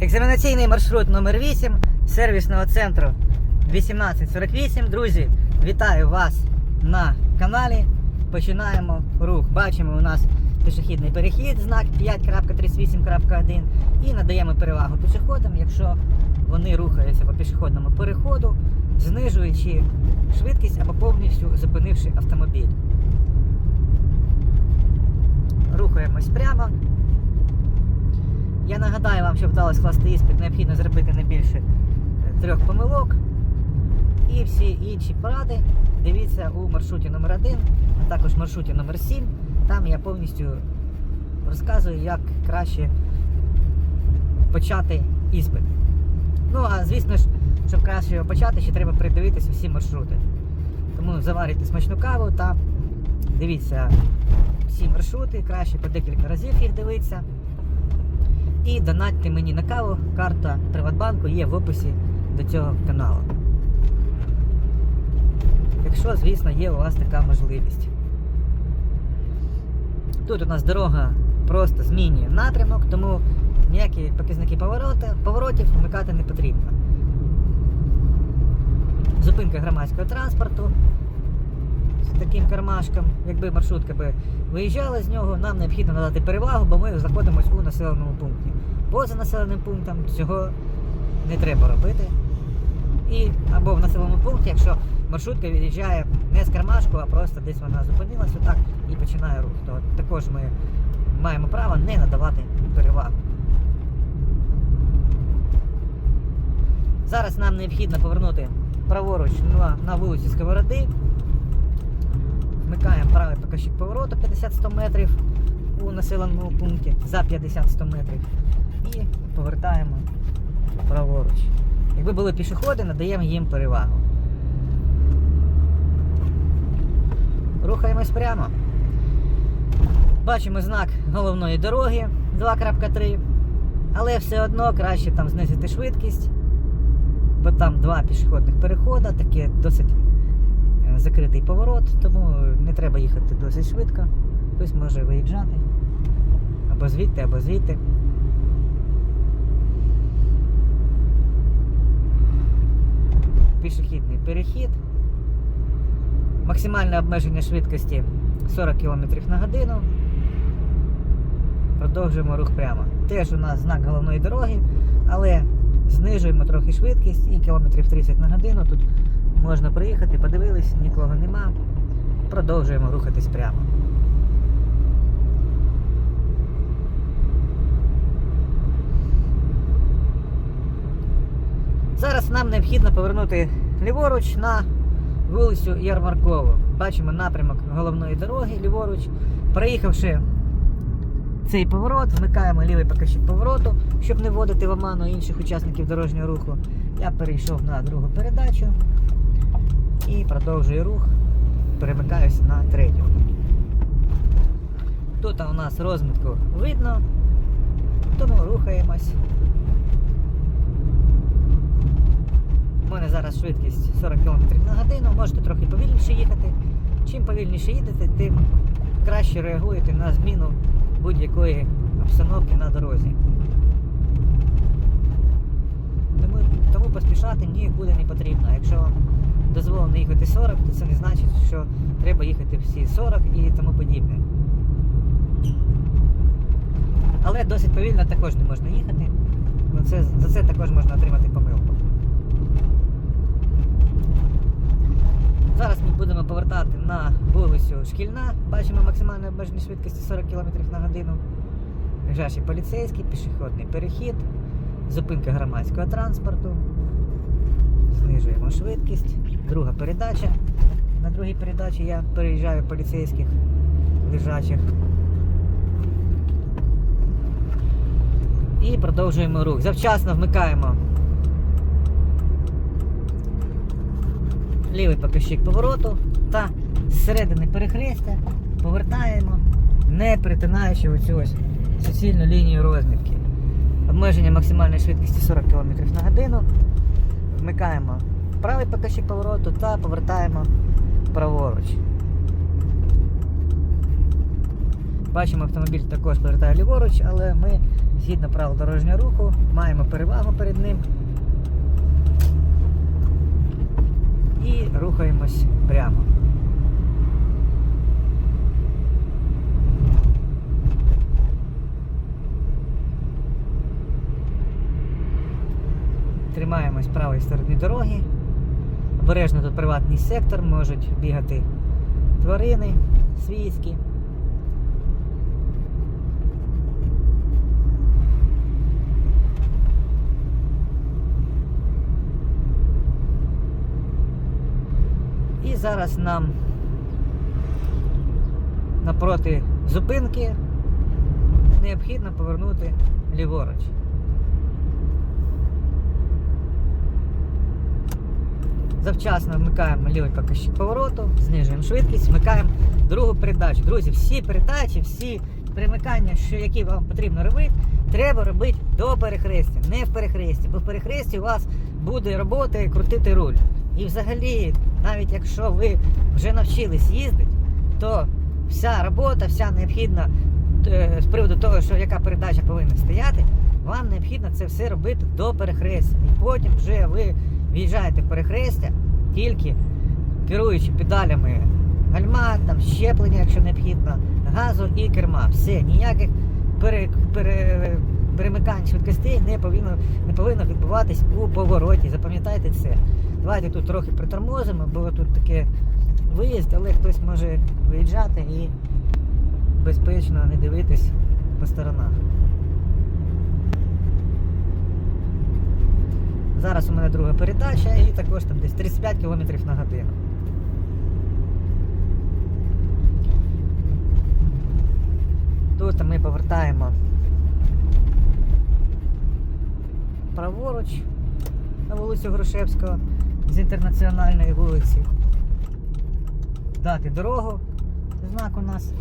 Екзаменаційний маршрут номер 8 сервісного центру 1848. Друзі, вітаю вас на каналі. Починаємо рух. Бачимо, у нас пішохідний перехід, знак 5.38.1 і надаємо перевагу пішоходам, якщо вони рухаються по пішохідному переходу, знижуючи швидкість або повністю зупинивши автомобіль. Рухаємось прямо. Я нагадаю вам, щоб вдалося скласти іспит, необхідно зробити не більше е, трьох помилок. І всі інші поради дивіться у маршруті номер 1 а також маршруті номер 7 Там я повністю розказую, як краще почати іспит. Ну, а звісно ж, щоб краще його почати, ще треба придивитися всі маршрути. Тому заварюйте смачну каву та дивіться всі маршрути, краще по декілька разів їх дивитися. І донатьте мені на каву. Карта Приватбанку є в описі до цього каналу. Якщо, звісно, є у вас така можливість. Тут у нас дорога просто змінює напрямок, тому ніякі показники повороти, поворотів вмикати не потрібно. Зупинка громадського транспорту таким кармашком. Якби маршрутка би виїжджала з нього, нам необхідно надати перевагу, бо ми знаходимося у населеному пункті. Поза населеним пунктом цього не треба робити. І або в населеному пункті, якщо маршрутка від'їжджає не з кармашку, а просто десь вона зупинилася отак і починає рух, то також ми маємо право не надавати перевагу. Зараз нам необхідно повернути праворуч на, на вулиці Сковороди. Вмикаємо правий показчик повороту 50-100 метрів у населеному пункті за 50-100 метрів і повертаємо праворуч. Якби були пішоходи, надаємо їм перевагу. Рухаємось прямо. Бачимо знак головної дороги 2.3, але все одно краще там знизити швидкість, бо там два пішохідних переходи, таке досить закритий поворот, тому не треба їхати досить швидко. Хтось може виїжджати або звідти, або звідти. Пішохідний перехід. Максимальне обмеження швидкості 40 км на годину. Продовжуємо рух прямо. Теж у нас знак головної дороги, але знижуємо трохи швидкість і кілометрів 30 на годину. Тут можна приїхати, подивились, нікого нема. Продовжуємо рухатись прямо. Зараз нам необхідно повернути ліворуч на вулицю Ярмаркову. Бачимо напрямок головної дороги ліворуч. Проїхавши цей поворот, вмикаємо лівий показчик повороту, щоб не вводити в оману інших учасників дорожнього руху. Я перейшов на другу передачу і продовжую рух. Перемикаюся на третю. Тут у нас розмітку видно, тому рухаємось. У мене зараз швидкість 40 км на годину, можете трохи повільніше їхати. Чим повільніше їдете, тим краще реагуєте на зміну будь-якої обстановки на дорозі. Тому, поспішати нікуди не потрібно. Якщо дозволено їхати 40, то це не значить, що треба їхати всі 40 і тому подібне. Але досить повільно також не можна їхати, це, за це також можна отримати помилку. Зараз ми будемо повертати на вулицю Шкільна. Бачимо максимальне обмеження швидкості 40 км на годину. Ближайший поліцейський, пішохідний перехід, зупинка громадського транспорту. Знижуємо швидкість. Друга передача. На другій передачі я переїжджаю поліцейських лежачих. І продовжуємо рух. Завчасно вмикаємо лівий показчик повороту та зсередини перехрестя повертаємо, не перетинаючи оцю ось суцільну лінію розмітки. Обмеження максимальної швидкості 40 км на годину. Вмикаємо правий показчик повороту та повертаємо праворуч. Бачимо, автомобіль також повертає ліворуч, але ми згідно правил дорожнього руху маємо перевагу перед ним і рухаємось прямо. Тримаємось правої сторони дороги. Обережно тут приватний сектор, можуть бігати тварини свійські. І зараз нам напроти зупинки необхідно повернути ліворуч. Завчасно вмикаємо лівий показчик повороту, знижуємо швидкість, вмикаємо другу передачу. Друзі, всі передачі, всі примикання, що які вам потрібно робити, треба робити до перехрестя, не в перехресті, бо в перехресті у вас буде роботи крутити руль. І взагалі, навіть якщо ви вже навчились їздити, то вся робота, вся необхідна е, з приводу того, що яка передача повинна стояти, вам необхідно це все робити до перехрестя. І потім вже ви в'їжджаєте в перехрестя, тільки керуючи педалями гальма, там щеплення, якщо необхідно, газу і керма. Все, ніяких пере, пере, перемикань швидкостей не повинно, не повинно відбуватись у повороті. Запам'ятайте це. Давайте тут трохи притормозимо, бо тут таке виїзд, але хтось може виїжджати і безпечно не дивитись по сторонах. Зараз у мене друга передача і також там десь 35 км на годину. Тут ми повертаємо праворуч на вулицю Грушевського з інтернаціональної вулиці. Дати дорогу, знак у нас,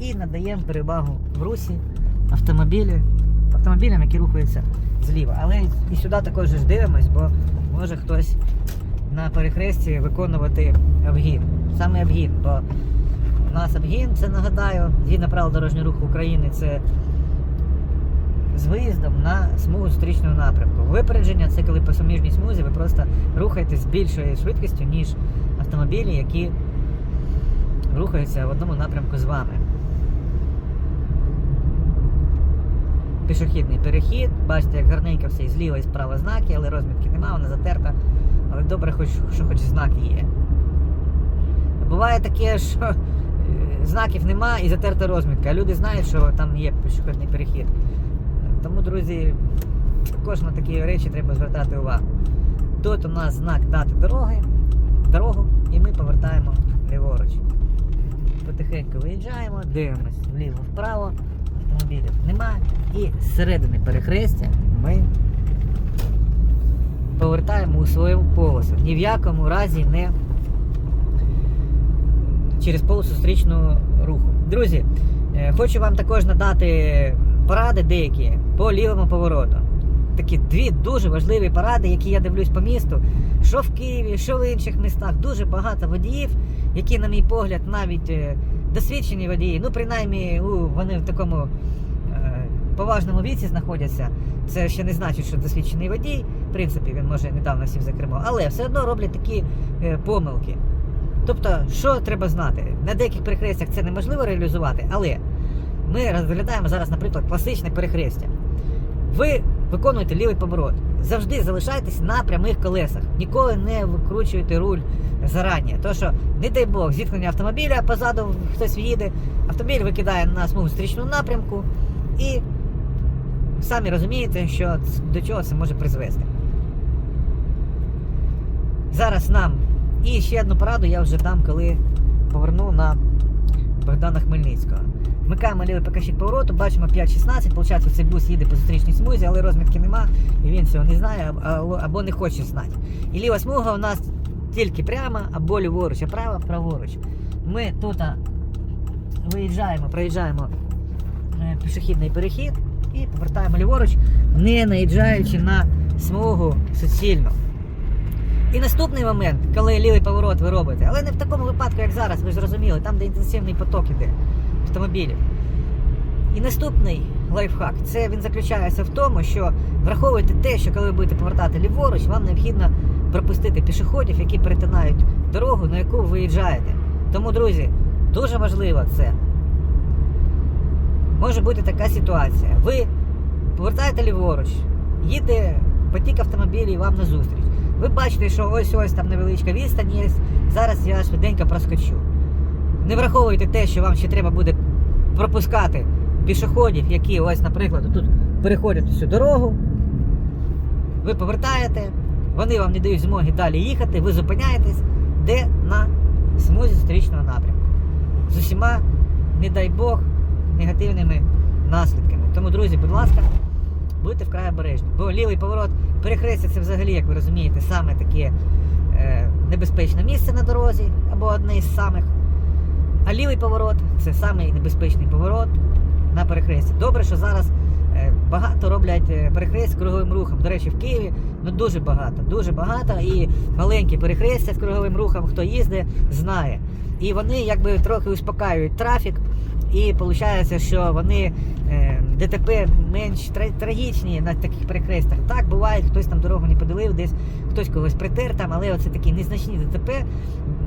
і надаємо перевагу в русі автомобілі, автомобілям, які рухаються зліва. Але і сюди також ж дивимось, бо може хтось на перехресті виконувати обгін. Саме обгін, бо у нас обгін, це нагадаю, згідно правил дорожнього руху України, це з виїздом на смугу зустрічного напрямку. Випередження це коли по суміжній смузі ви просто рухаєтесь з більшою швидкістю, ніж автомобілі, які рухаються в одному напрямку з вами. Пішохідний перехід, бачите, як гарненько все і зліва і справа знаки, але розмітки немає, вона затерта. Але добре, хоч, що хоч знаки є. Буває таке, що е, знаків нема і затерта розмітка, а люди знають, що там є пішохідний перехід. Тому, друзі, також на такі речі треба звертати увагу. Тут у нас знак дати дороги, дорогу, і ми повертаємо ліворуч. Потихеньку виїжджаємо, дивимось вліво-вправо, автомобілів немає. І з середини перехрестя ми повертаємо у свою полосу. Ні в якому разі не через полосу зустрічного руху. Друзі, е, хочу вам також надати поради деякі по лівому повороту. Такі дві дуже важливі поради, які я дивлюсь по місту. Що в Києві, що в інших містах. Дуже багато водіїв, які, на мій погляд, навіть е, досвідчені водії, ну принаймні вони в такому е, поважному віці знаходяться. Це ще не значить, що досвідчений водій. В принципі, він може недавно сів за кермо, але все одно роблять такі е, помилки. Тобто, що треба знати? На деяких перехрестях це неможливо реалізувати, але ми розглядаємо зараз, наприклад, класичне перехрестя. Ви виконуєте лівий поворот. Завжди залишайтесь на прямих колесах. Ніколи не викручуйте руль зарані. То що, не дай Бог, зіткнення автомобіля, позаду хтось в'їде, автомобіль викидає на смугу зустрічного напрямку і самі розумієте, що до чого це може призвести. Зараз нам і ще одну пораду я вже дам, коли поверну на Богдана Хмельницького. Вмикаємо лівий показчик повороту, бачимо 5.16, виходить, цей бус їде по зустрічній смузі, але розмітки нема, і він цього не знає або не хоче знати. І ліва смуга у нас тільки прямо, або ліворуч, а права праворуч. Ми тут виїжджаємо, проїжджаємо е, пішохідний перехід і повертаємо ліворуч, не наїжджаючи на смугу суцільно. І наступний момент, коли лівий поворот ви робите, але не в такому випадку, як зараз, ви ж зрозуміли, там, де інтенсивний поток іде автомобілів. І наступний лайфхак це він заключається в тому, що враховуйте те, що коли ви будете повертати ліворуч, вам необхідно пропустити пішоходів, які перетинають дорогу, на яку ви виїжджаєте. Тому, друзі, дуже важливо це. Може бути така ситуація. Ви повертаєте ліворуч, їде потік автомобілів вам назустріч. Ви бачите, що ось ось там невеличка відстань є. Зараз я швиденько проскочу. Не враховуйте те, що вам ще треба буде пропускати пішоходів, які ось, наприклад, тут переходять цю дорогу. Ви повертаєте, вони вам не дають змоги далі їхати, ви зупиняєтесь, де на смузі зустрічного напрямку. З усіма, не дай Бог, негативними наслідками. Тому, друзі, будь ласка, будьте вкрай обережні. Бо лівий поворот перехрестя це взагалі, як ви розумієте, саме таке е, небезпечне місце на дорозі, або одне із самих. А лівий поворот це самий небезпечний поворот на перехресті. Добре, що зараз е, багато роблять е, перехрест круговим рухом. До речі, в Києві ну дуже багато, дуже багато. І маленькі перехрестя з круговим рухом, хто їздить, знає. І вони якби трохи успокаюють трафік. І виходить, що вони е, ДТП менш тра- трагічні на таких перехрестях. Так, буває, хтось там дорогу не поділив, десь хтось когось притер там, але оце такі незначні ДТП,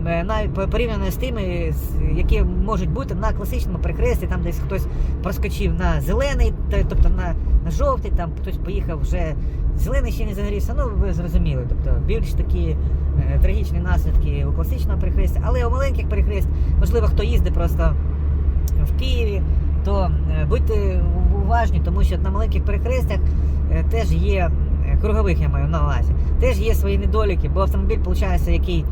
навіть по- порівняно з тими, які можуть бути на класичному перехресті, там десь хтось проскочив на зелений, тобто на, на жовтий, там хтось поїхав вже зелений ще не загорівся. Ну ви зрозуміли. Тобто більш такі е, трагічні наслідки у класичного перехрестя, але у маленьких перехрест, можливо, хто їздить просто в Києві, то е, будьте уважні, тому що на маленьких перехрестях е, теж є е, кругових, я маю на увазі, теж є свої недоліки, бо автомобіль, виходить, який е,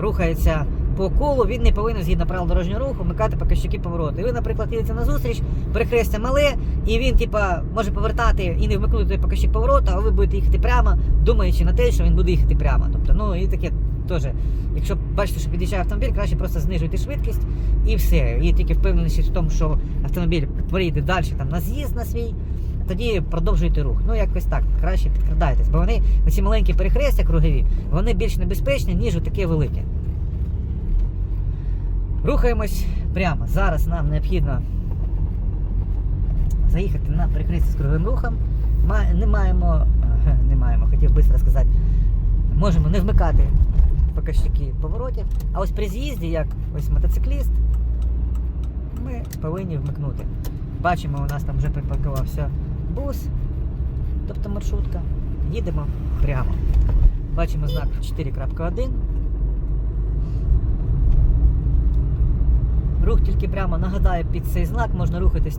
рухається по колу, він не повинен згідно правил дорожнього руху вмикати показчики повороту. І ви, наприклад, їдете на зустріч, перехрестя мале, і він, типа, може повертати і не вмикнути той показчик повороту, а ви будете їхати прямо, думаючи на те, що він буде їхати прямо. Тобто, ну і таке теж. Якщо бачите, що під'їжджає автомобіль, краще просто знижуйте швидкість і все. І тільки впевненість в тому, що автомобіль приїде далі там на з'їзд на свій, тоді продовжуйте рух. Ну якось так, краще підкрадайтесь, бо вони, оці маленькі перехрестя кругові, вони більш небезпечні, ніж таке велике. Рухаємось прямо. Зараз нам необхідно заїхати на перехрестя з круговим рухом. Не маємо, не маємо, хотів швидко сказати, можемо не вмикати показчики поворотів. А ось при з'їзді, як ось мотоцикліст, ми повинні вмикнути. Бачимо, у нас там вже припаркувався бус, тобто маршрутка. Їдемо прямо. Бачимо знак 4.1. Рух тільки прямо нагадаю, під цей знак можна рухатись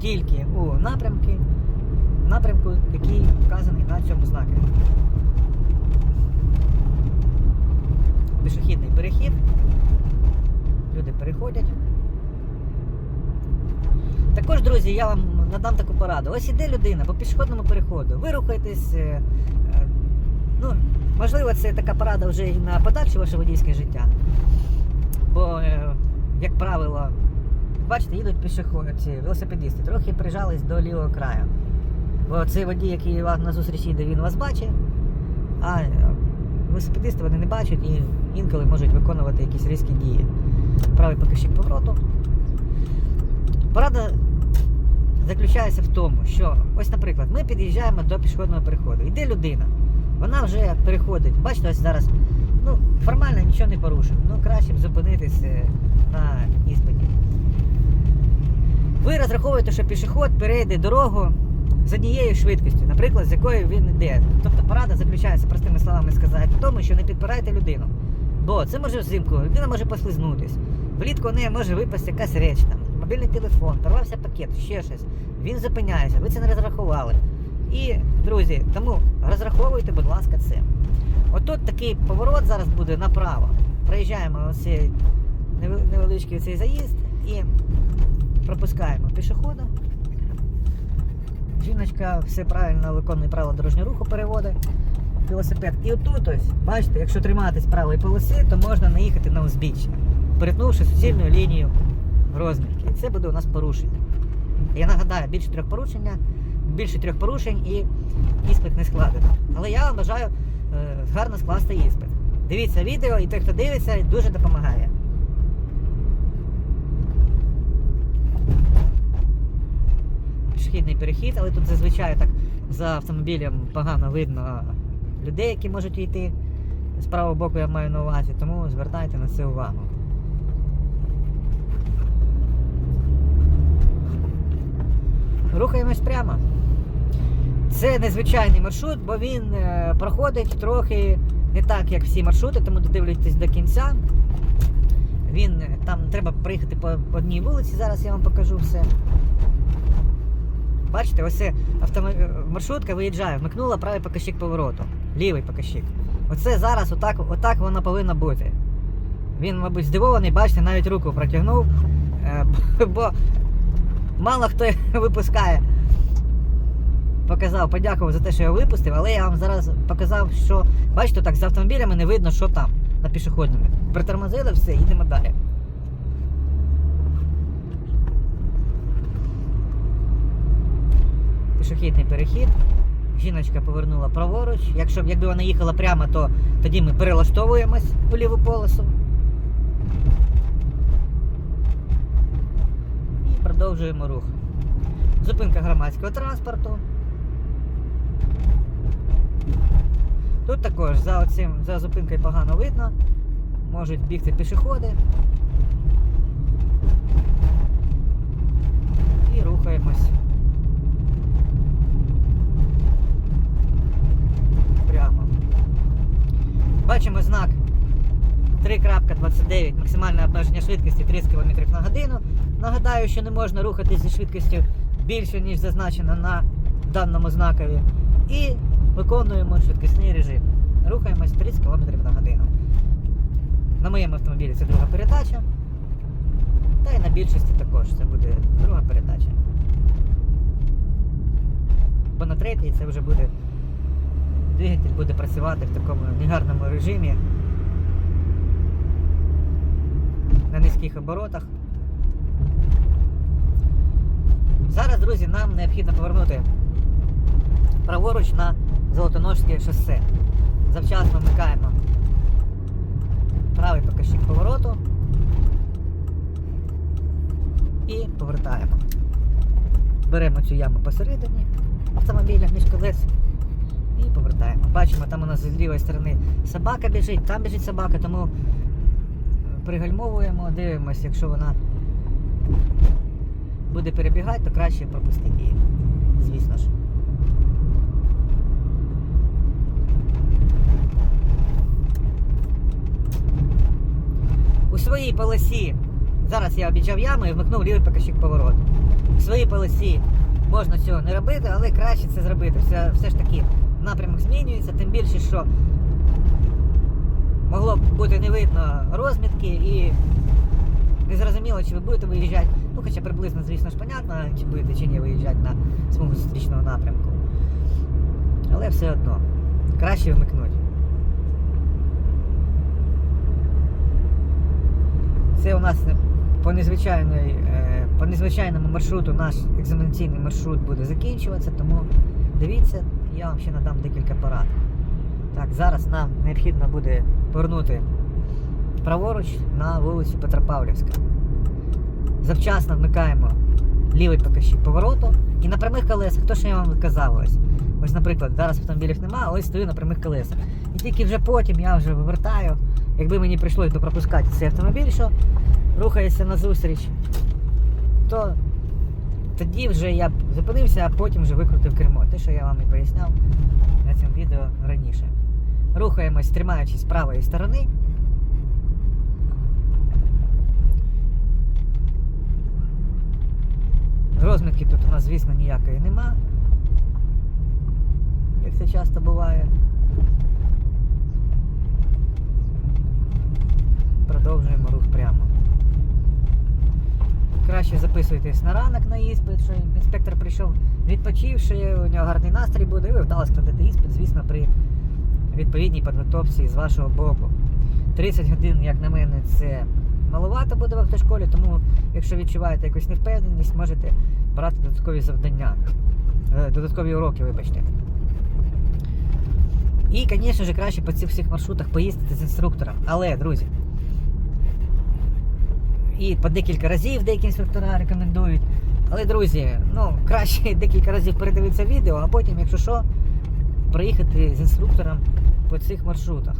тільки у напрямки, напрямку, який вказаний на цьому знаку. Пішохідний перехід. Люди переходять. Також, друзі, я вам надам таку пораду. Ось іде людина по пішохідному переходу. Ви рухаєтесь. е, е, Ну, можливо, це така порада вже і на подальше ваше водійське життя. Бо, е, як правило, бачите, їдуть пішоходи, ці велосипедисти, трохи прижались до лівого краю. Бо цей водій, який на зустріч їде, він вас бачить, а велосипедисти вони не бачать і інколи можуть виконувати якісь різкі дії. Правий покажчик повороту. Порада заключається в тому, що ось, наприклад, ми під'їжджаємо до пішохідного переходу. Йде людина, вона вже переходить. Бачите, ось зараз ну, формально нічого не порушив. Ну, краще б зупинитись е, на іспиті. Ви розраховуєте, що пішохід перейде дорогу з однією швидкістю, наприклад, з якою він йде. Тобто порада заключається, простими словами сказати, в тому, що не підпирайте людину. Бо це може взимку, людина може послизнутись. Влітку у неї може випасти якась реч, там, мобільний телефон, порвався пакет, ще щось. Він зупиняється, ви це не розрахували. І, друзі, тому розраховуйте, будь ласка, це. Отут такий поворот зараз буде направо. Проїжджаємо оцей невеличкий цей заїзд і пропускаємо пішохода. Жіночка все правильно виконує правила дорожнього руху переводить велосипед. І отут ось, бачите, якщо триматись правої полоси, то можна наїхати на узбіччя, перетнувши суцільну лінію розмірки. Це буде у нас порушення. Я нагадаю, більше трьох порушення, більше трьох порушень і іспит не складено. Але я вам бажаю е, гарно скласти іспит. Дивіться відео, і той, хто дивиться, дуже допомагає. пішохідний перехід, але тут зазвичай так за автомобілем погано видно людей, які можуть йти. З правого боку я маю на увазі, тому звертайте на це увагу. Рухаємось прямо. Це незвичайний маршрут, бо він е, проходить трохи не так, як всі маршрути, тому додивлюйтесь до кінця. Він е, там треба проїхати по одній вулиці, зараз я вам покажу все. Бачите, ось це автомо... е, маршрутка виїжджає, вмикнула правий показчик повороту, лівий показчик. Оце зараз отак, отак воно повинно бути. Він, мабуть, здивований, бачите, навіть руку протягнув, бо мало хто випускає. Показав, подякував за те, що я випустив, але я вам зараз показав, що бачите, так з автомобілями не видно, що там на пішохідному. Притормозили все, їдемо далі. Пішохідний перехід. Жіночка повернула праворуч. Якщо якби вона їхала прямо, то тоді ми перелаштовуємось у ліву полосу. І продовжуємо рух. Зупинка громадського транспорту. Тут також за, оцим, за зупинкою погано видно. Можуть бігти пішоходи. І рухаємось. Прямо. Бачимо знак 3.29 максимальне обмеження швидкості 30 км на годину. Нагадаю, що не можна рухатись зі швидкістю більше, ніж зазначено на даному знакові. І виконуємо швидкісний режим. Рухаємось 30 км на годину. На моєму автомобілі це друга передача. Та й на більшості також це буде друга передача. Бо на третій це вже буде двигатель буде працювати в такому негарному режимі. На низьких оборотах. Зараз, друзі, нам необхідно повернути праворуч на Золотоножське шосе. Завчасно вмикаємо правий показчик повороту і повертаємо. Беремо цю яму посередині автомобіля між колес і повертаємо. Бачимо, там у нас з лівої сторони собака біжить, там біжить собака, тому пригальмовуємо, дивимося, якщо вона буде перебігати, то краще пропустити її. Звісно ж. У своїй полосі, зараз я обіджав яму і вмикнув лівий показчик повороту. У своїй полосі можна цього не робити, але краще це зробити. Все, все ж таки напрямок змінюється, тим більше, що могло б бути не видно розмітки і не зрозуміло, чи ви будете виїжджати. Ну, хоча приблизно, звісно ж, понятно, чи будете чи ні виїжджати на смугу зустрічного напрямку. Але все одно. Краще вмикнути. Це у нас по, незвичайної, е, по незвичайному маршруту наш екзаменаційний маршрут буде закінчуватися, тому дивіться, я вам ще надам декілька порад. Так, зараз нам необхідно буде повернути праворуч на вулицю Петропавлівська. Завчасно вмикаємо лівий показчик повороту і на прямих колесах, то що я вам казав ось. Ось, наприклад, зараз автомобілів немає, ось стою на прямих колесах. І тільки вже потім я вже вивертаю. Якби мені прийшлось би пропускати цей автомобіль, що рухається назустріч, то тоді вже я б зупинився, а потім вже викрутив кермо. Те, що я вам і поясняв на цьому відео раніше. Рухаємось, тримаючись правої сторони. Розмітки тут у нас, звісно, ніякої нема. Як це часто буває. Продовжуємо рух прямо. Краще записуйтесь на ранок на іспит, що інспектор прийшов відпочивши, у нього гарний настрій буде, і ви вдало складете іспит, звісно, при відповідній підготовці з вашого боку. 30 годин, як на мене, це маловато буде в автошколі, тому якщо відчуваєте якусь невпевненість, можете брати додаткові завдання, е, додаткові уроки, вибачте. І, звісно ж, краще по цих всіх маршрутах поїздити з інструктором. Але, друзі, і по декілька разів деякі інструктора рекомендують. Але, друзі, ну, краще декілька разів передивитися відео, а потім, якщо що, проїхати з інструктором по цих маршрутах.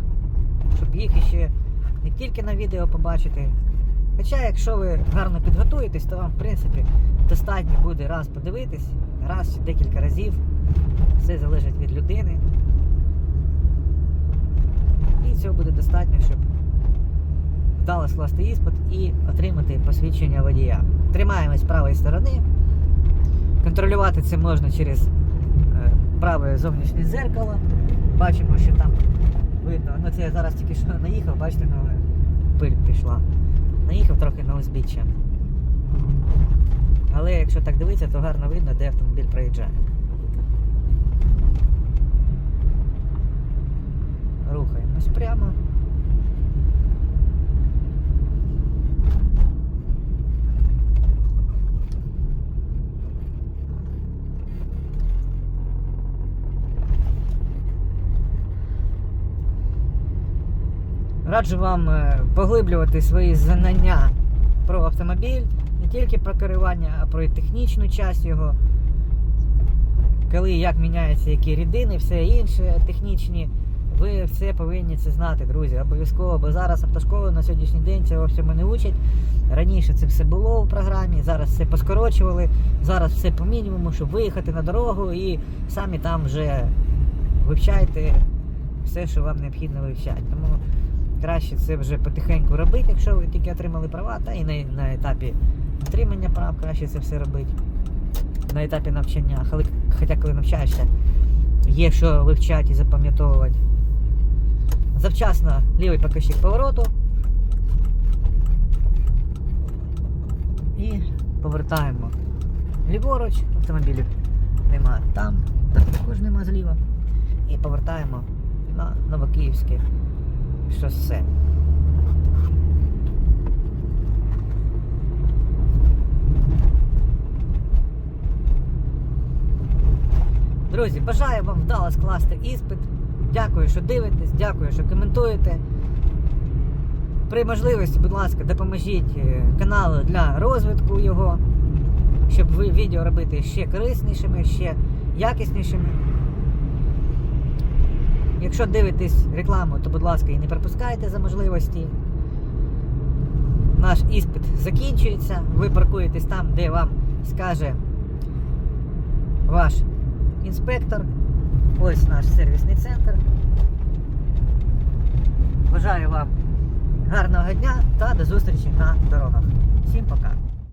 Щоб їх іще не тільки на відео побачити. Хоча, якщо ви гарно підготуєтесь, то вам, в принципі, достатньо буде раз подивитись, раз чи декілька разів. Все залежить від людини. І цього буде достатньо, щоб вдало скласти іспит і отримати посвідчення водія. Тримаємось правої сторони. Контролювати це можна через е, праве зовнішнє дзеркало. Бачимо, що там видно. Ну це я зараз тільки що наїхав, бачите, ну, пиль прийшла. Наїхав трохи на узбіччя. Але якщо так дивитися, то гарно видно, де автомобіль проїжджає. Рухаємось прямо. Раджу вам е, поглиблювати свої знання про автомобіль, не тільки про керування, а про і технічну часть його. Коли як міняються які рідини, все інше технічні. Ви все повинні це знати, друзі, обов'язково, бо зараз автошколи на сьогоднішній день цього всьому не учать. Раніше це все було в програмі, зараз все поскорочували, зараз все по мінімуму, щоб виїхати на дорогу і самі там вже вивчайте все, що вам необхідно вивчати. Тому краще це вже потихеньку робити, якщо ви тільки отримали права, та і на, на етапі отримання прав краще це все робити. На етапі навчання. Хоча коли навчаєшся, є що вивчати і запам'ятовувати. Завчасно лівий покажчик повороту. І повертаємо ліворуч, автомобілів нема там, там також нема зліва. І повертаємо на Новокиївське шосе. Друзі, бажаю вам вдало скласти іспит. Дякую, що дивитесь, дякую, що коментуєте. При можливості, будь ласка, допоможіть е, каналу для розвитку його, щоб ви відео робити ще кориснішими, ще якіснішими. Якщо дивитесь рекламу, то будь ласка і не пропускайте за можливості. Наш іспит закінчується. Ви паркуєтесь там, де вам скаже ваш інспектор. Ось наш сервісний центр. Бажаю вам гарного дня та до зустрічі на дорогах. Всім пока!